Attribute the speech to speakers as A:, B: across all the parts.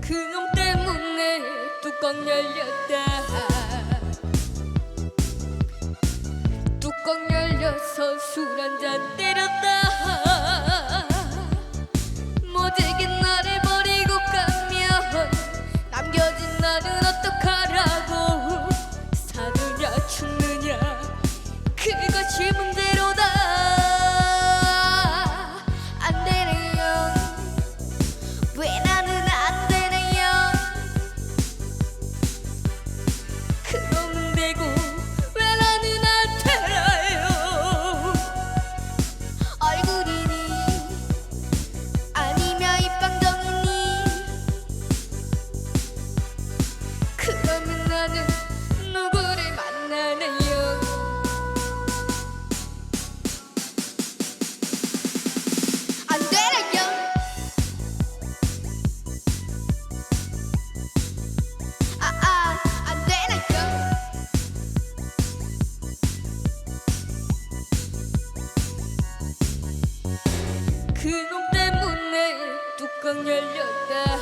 A: 그 놈 때문에 뚜껑 열렸다. 뚜껑 열려서 술 한 잔 때렸다 그 놈 때문에 뚜껑 열렸다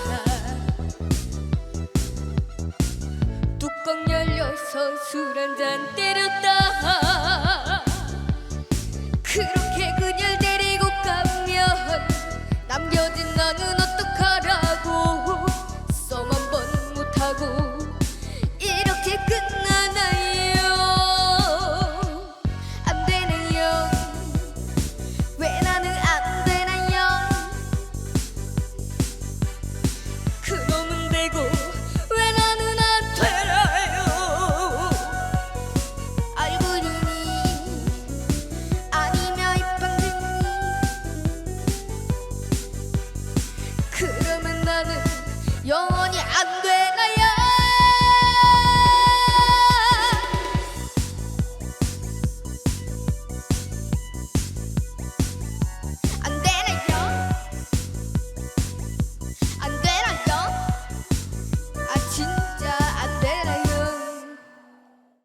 A: 뚜껑 열려서 술 한 잔 때렸다 그렇게 그녀 데리고 가면 남겨진 나는 어. Your